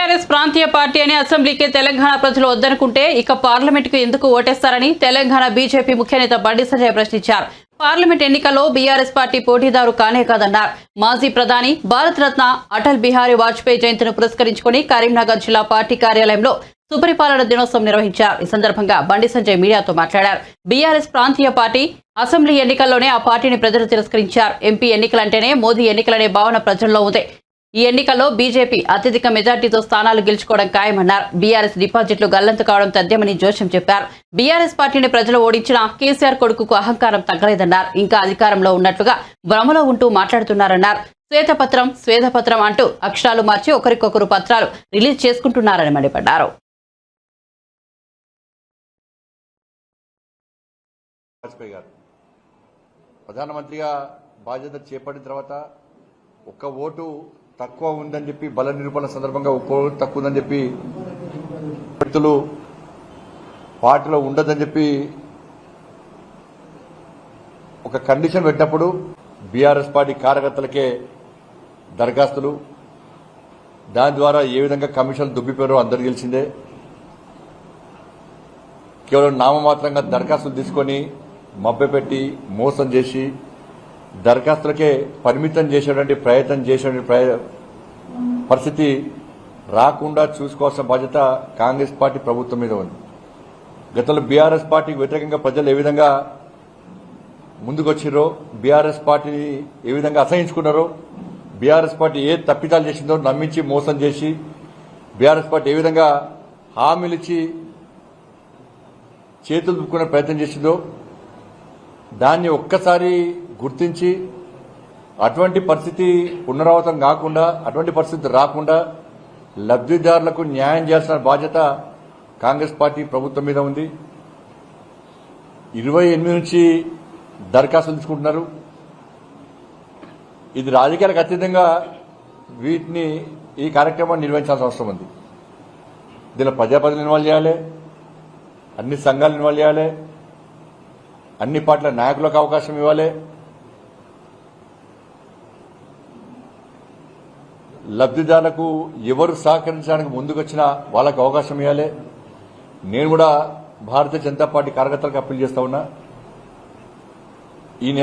TRS ప్రాంతీయ party అని అసెంబ్లీకి తెలంగాణ ప్రజలు వద్దనుకుంటే ఇక పార్లమెంటుకు ఎందుకు ఓటేస్తారని తెలంగాణ బీజేపీ ముఖ్యనేత బండి సంజయ్ ప్రశ్నించారు. పార్లమెంట్ ఎన్నికల్లో బీఆర్ఎస్ పార్టీ పోటీదారు కానే కాదన్నారు. మాజీ ప్రధాని భారతరత్న అటల్ బిహారీ వాజ్పేయి జయంతిని పురస్కరించుకుని కరీంనగర్ జిల్లా పార్టీ కార్యాలయంలో సుపరిపాలన దినోత్సవం నిర్వహించారు. ఈ సందర్భంగా బండి సంజయ్ మీడియాతో మాట్లాడారు. బీఆర్ఎస్ ప్రాంతీయ పార్టీ అసెంబ్లీ ఎన్నికల్లోనే ఆ పార్టీని ప్రజలు తిరస్కరించారు. ఎంపీ ఎన్నికలంటేనే మోదీ ఎన్నికలనే భావన ప్రజల్లో ఉంది. ఈ ఎన్నికల్లో బీజేపీ అత్యధిక మెజార్టీతో స్థానాలు గెలుచుకోవడం ఖాయమన్నారు. బీఆర్ఎస్ డిపాజిట్లు గల్లంతు కావడం తథ్యమని జోషం చెప్పారు. బీఆర్ఎస్ పార్టీని ప్రజలు ఓడించిన కేసీఆర్ కొడుకుకు అహంకారం తగ్గలేదన్నారు. ఇంకా అధికారంలో ఉన్నట్లుగా భ్రమలో ఉంటూ మాట్లాడుతున్నారన్నారు. శ్వేతపత్రం శ్వేతపత్రం అంటూ అక్షరాలు మార్చి ఒకరికొకరు పత్రాలు రిలీజ్ చేసుకుంటున్నారని మండిపడ్డారు. ప్రధానమంత్రిగా బాధ్యత చేపట్టిన తర్వాత ఒక్క ఓటు తక్కువ ఉందని చెప్పి బల నిరూపణ సందర్భంగా ఒక్క తక్కువ ఉందని చెప్పి వ్యక్తులు పార్టీలో ఉండదని చెప్పి ఒక కండిషన్ పెట్టినప్పుడు బీఆర్ఎస్ పార్టీ కార్యకర్తలకే దరఖాస్తులు. దాని ద్వారా ఏ విధంగా కమిషన్ దుబ్బిపోయారో అందరు తెలిసిందే. కేవలం నామమాత్రంగా దరఖాస్తులు తీసుకొని మభ్యపెట్టి మోసం చేసి దరఖాస్తులకే పరిమితం చేసేటువంటి ప్రయత్నం చేసేటువంటి పరిస్థితి రాకుండా చూసుకోవాల్సిన బాధ్యత కాంగ్రెస్ పార్టీ ప్రభుత్వం మీద ఉంది. గతంలో బీఆర్ఎస్ పార్టీకి వ్యతిరేకంగా ప్రజలు ఏ విధంగా ముందుకొచ్చిరో బీఆర్ఎస్ పార్టీని ఏ విధంగా అసహించుకున్నారో బీఆర్ఎస్ పార్టీ ఏ తప్పిదాలు చేసిందో నమ్మించి మోసం చేసి బీఆర్ఎస్ పార్టీ ఏ విధంగా హామీలిచ్చి చేతులు దుక్కునే ప్రయత్నం చేసిందో దాన్ని ఒక్కసారి గుర్తించి అటువంటి పరిస్థితి పునరావృతం కాకుండా అటువంటి పరిస్థితి రాకుండా లబ్ధిదారులకు న్యాయం చేయాల్సిన బాధ్యత కాంగ్రెస్ పార్టీ ప్రభుత్వం మీద ఉంది. ఇరవై ఎనిమిది నుంచి దరఖాస్తులు తీసుకుంటున్నారు. ఇది రాజకీయాలకు అతీతంగా వీటిని ఈ కార్యక్రమాన్ని నిర్వహించాల్సిన అవసరం ఉంది. దీనిలో ప్రజాప్రతినిధులు ఇన్వాల్వ్ చేయాలి అన్ని సంఘాలు ఇన్వాల్వ్ చేయాలి అన్ని పార్టీల నాయకులకు అవకాశం ఇవ్వాలి లబ్ధిదారులకు ఎవరు సహకరించడానికి ముందుకొచ్చినా వాళ్ళకు అవకాశం ఇవ్వాలి నేను కూడా భారతీయ జనతా పార్టీ కార్యకర్తలకు అప్పీల్ చేస్తా ఉన్నా. ఈ నెల